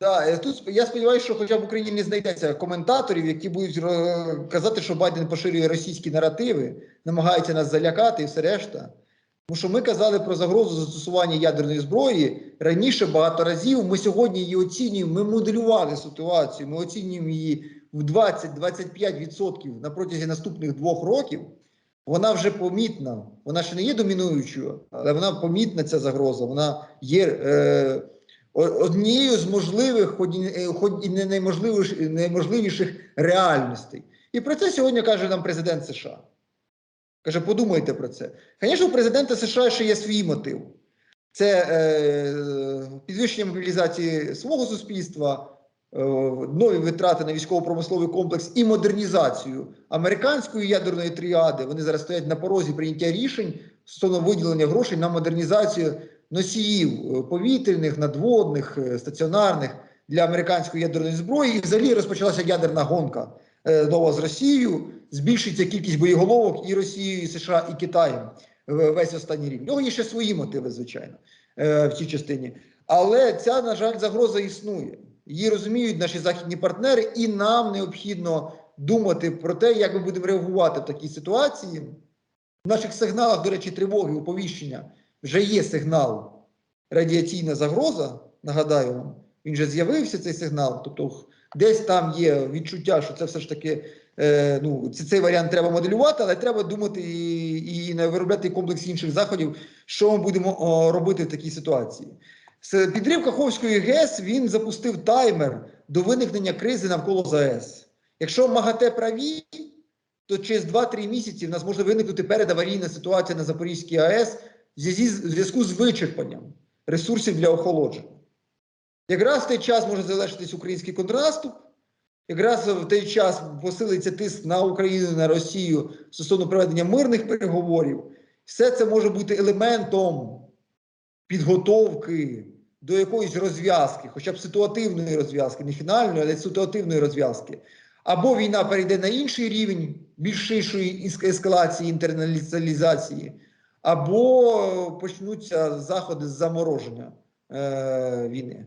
Да, е, тут я сподіваюся, що хоча б в Україні не знайдеться коментаторів, які будуть е, казати, що Байден поширює російські наративи, намагається нас залякати і все решта. Тому що ми казали про загрозу застосування ядерної зброї раніше багато разів. Ми сьогодні її оцінюємо. Ми моделювали ситуацію. Ми оцінюємо її в 20-25% на протязі наступних двох років. Вона вже помітна. Вона ще не є домінуючою, але вона помітна ця загроза. Вона є е, однією з можливих, хоч і, е, не найможливіш- найможливіших реальностей. І про це сьогодні каже нам президент США. Каже, подумайте про це. Звісно, у президента США ще є свій мотив. Це е, підвищення мобілізації свого суспільства, е, нові витрати на військово-промисловий комплекс і модернізацію американської ядерної тріади. Вони зараз стоять на порозі прийняття рішень стосовно виділення грошей на модернізацію носіїв е, повітряних, надводних, е, стаціонарних для американської ядерної зброї. І взагалі розпочалася ядерна гонка е, нова з Росією. Збільшиться кількість боєголовок і Росією, і США, і Китаєм весь останній рік. Нього є ще свої мотиви, звичайно, в цій частині. Але ця, на жаль, загроза існує. Її розуміють наші західні партнери, і нам необхідно думати про те, як ми будемо реагувати в такій ситуації. В наших сигналах, до речі, тривоги, оповіщення вже є сигнал радіаційна загроза. Нагадаю вам, він вже з'явився цей сигнал. Тобто, десь там є відчуття, що це все ж таки е, ну, цей варіант треба моделювати, але треба думати і, і виробляти комплекс інших заходів, що ми будемо о, робити в такій ситуації. З підрив Каховської ГЕС він запустив таймер до виникнення кризи навколо ЗАЕС. Якщо МАГАТЕ праві, то через 2-3 місяці в нас може виникнути передаварійна ситуація на Запорізькій АЕС зв'язку з вичерпанням ресурсів для охолодження. Якраз в той час може залишитись український контрнаступ, якраз в той час посилиться тиск на Україну на Росію стосовно проведення мирних переговорів. Все це може бути елементом підготовки до якоїсь розв'язки, хоча б ситуативної розв'язки, не фінальної, але ситуативної розв'язки. Або війна перейде на інший рівень більш ширшої ескалації, інтерналізації, або почнуться заходи з замороження е, війни.